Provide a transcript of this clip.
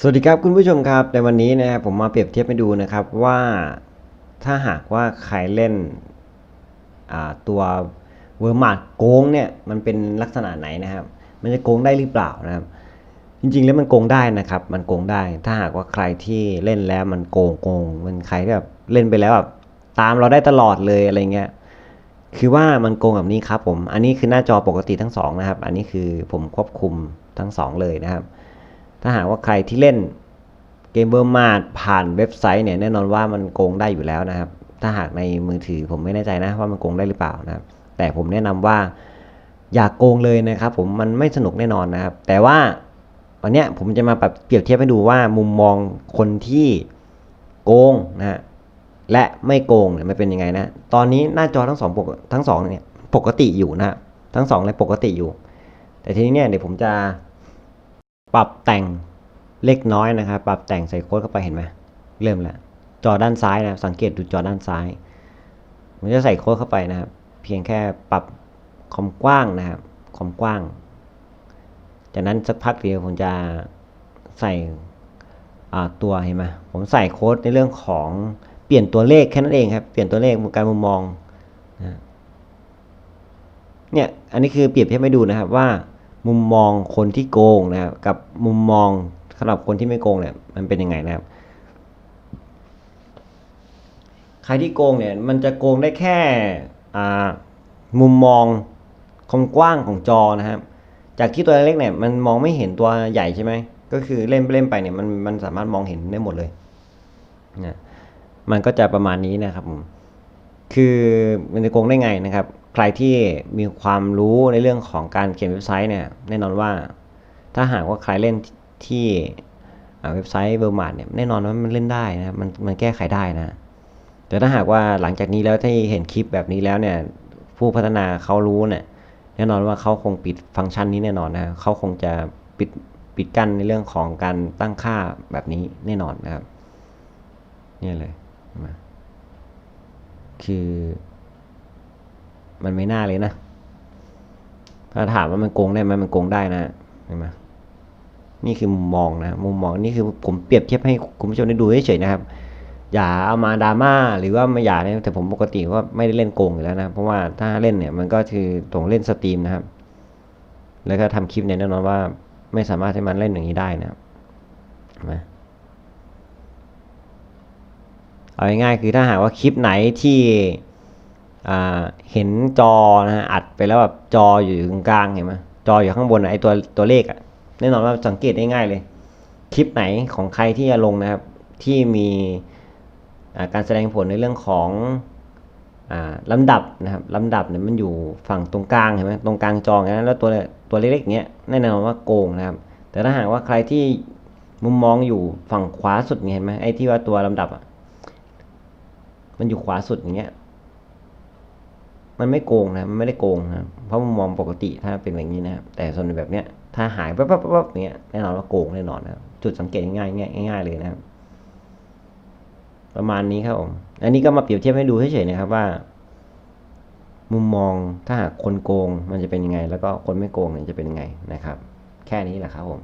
สวัสดีครับคุณผู้ชมครับในวันนี้นะครับผมมาเปรียบเทียบให้ดูนะครับว่าถ้าหากว่าใครเล่นตัวเวอร์มาดโกงเนี่ยมันเป็นลักษณะไหนนะครับ มันจะโกงได้หรือเปล่านะครับ จริงๆแล้วมันโกงได้นะครับ มันโกงได้ ถ้าหากว่าใครที่เล่นแล้วมันโกงโกงมันใครที่แบบเล่นไปแล้วแบบตามเราได้ตลอดเลยอะไรเงี้ยคือว่ามันโกงแบบนี้ครับผมอันนี้คือหน้าจอปกติทั้งสองนะครับ อันนี้คือผมควบคุมทั้งสองเลยนะครับ ถ้าหากว่าใครที่เล่นเกมเบอร์มาดผ่านเว็บไซต์เนี่ยแน่นอนว่ามันโกงได้อยู่แล้วนะครับ ถ้าหากในมือถือผมไม่แน่ใจนะว่ามันโกงได้หรือเปล่านะครับ แต่ผมแนะนำว่าอย่ากโกงเลยนะครับ ผมมันไม่สนุกแน่นอนนะครับ แต่ว่าวันนี้ผมจะมาแบบเปรียบเทียบให้ดูว่ามุมมองคนที่โกงนะและไม่โกงเนี่ยมันเป็นยังไงนะ ตอนนี้หน้าจอทั้งสองปกทั้งสองเนี่ยปกติอยู่นะฮะทั้งสองเลยปกติอยู่ แต่ทีนี้เนี่ยเดี๋ยวผมจะ ปรับแต่งเล็กน้อยนะครับ ปรับแต่งใส่โค้ดเข้าไปเห็นไหมเริ่มแล้วจอด้านซ้ายนะครับสังเกตดูจอด้านซ้ายผมจะใส่โค้ดเข้าไปนะครับ เพียงแค่ปรับความกว้างนะครับความกว้าง จากนั้นสักพักเดียวผมจะใส่ตัวเห็นไหมผมใส่โค้ดในเรื่องของเปลี่ยนตัวเลขแค่นั้นเองครับ เปลี่ยนตัวเลขการมุมมองนะเนี่ย อันนี้คือเปรียบเทียบให้ดูนะครับว่า มุมมองคนที่โกงนะครับกับมุมมองสำหรับคนที่ไม่โกงเนี่ยมันเป็นยังไงนะครับ ใครที่โกงเนี่ยมันจะโกงได้แค่มุมมองความกว้างของจอนะครับ จากที่ตัวเล็กเนี่ยมันมองไม่เห็นตัวใหญ่ใช่ไหมก็คือเล่นไปเล่นไปเนี่ยมันมันสามารถมองเห็นได้หมดเลยนะมันก็จะประมาณนี้นะครับผมคือมันจะโกงได้ไงนะครับ ใครที่มีความรู้ในเรื่องของการเขียนเว็บไซต์เนี่ยแน่นอนว่า ถ้าหากว่าใครเล่นที่เว็บไซต์เบอร์มาร์เนี่ยแน่นอนว่ามันเล่นได้นะมันมันแก้ไขได้นะ แต่ถ้าหากว่าหลังจากนี้แล้วที่เห็นคลิปแบบนี้แล้วเนี่ยผู้พัฒนาเขารู้เนี่ยแน่นอนว่าเขาคงปิดฟังก์ชันนี้แน่นอนนะเขาคงจะปิดปิดกั้นในเรื่องของการตั้งค่าแบบนี้แน่นอนนะครับนี่เลยคือ มันไม่น่าเลยนะ ถ้าถามว่ามันโกงได้ไหมมันโกงได้นะเห็นไหมนี่คือมุมมองนะ มุมมองนี่คือผมเปรียบเทียบให้คุณผู้ชมได้ดูเฉยๆนะครับ อย่าเอามาดราม่าหรือว่าไม่อย่าเนี่ยแต่ผมปกติก็ไม่ได้เล่นโกงอยู่แล้วนะ เพราะว่าถ้าเล่นเนี่ยมันก็คือตรงเล่นสตรีมนะครับ แล้วก็ทำคลิปเนี่ยแน่นอนว่าไม่สามารถให้มันเล่นอย่างนี้ได้นะครับเห็นไหมเอาง่ายๆคือถ้าหากว่าคลิปไหนที่ เห็นจอนะฮะอัดไปแล้วแบบจออยู่ตรงกลางเห็นไหมจออยู่ข้างบนไอตัวตัวเลขอะแน่นอนว่าสังเกตได้ง่ายเลย คลิปไหนของใครที่จะลงนะครับ ที่มีการแสดงผลในเรื่องของอลำดับนะครับลำดับเนี่ยมันอยู่ฝั่งตรงกลางเห็นไหมตรงกลางจองนั้นแล้วตัวตัวเล็กๆเนี้ยแน่นอนว่าโกงนะครับ แต่ถ้าหากว่าใครที่มุมมองอยู่ฝั่งขวาสุดเนี่ยเห็นไหมไอ้ที่ว่าตัวลำดับอะมันอยู่ขวาสุดอย่างเงี้ย มันไม่โกงนะมันไม่ได้โกงนะเพราะมุมมองปกติถ้าเป็นแบบนี้นะครับแต่ส่วนแบบเนี้ยถ้าหายปั๊บปั๊บปั๊บปั๊บอย่างเงี้ยแน่นอนว่าโกงแน่นอนนะจุดสังเกตง่ายง่ายง่ายๆเลยนะครับ ประมาณนี้ครับผมอันนี้ก็มาเปรียบเทียบให้ดูเฉยๆนะครับว่า มุมมองถ้าหากคนโกงมันจะเป็นยังไง แล้วก็คนไม่โกงเนี่ยจะเป็นยังไงนะครับ แค่นี้แหละครับผม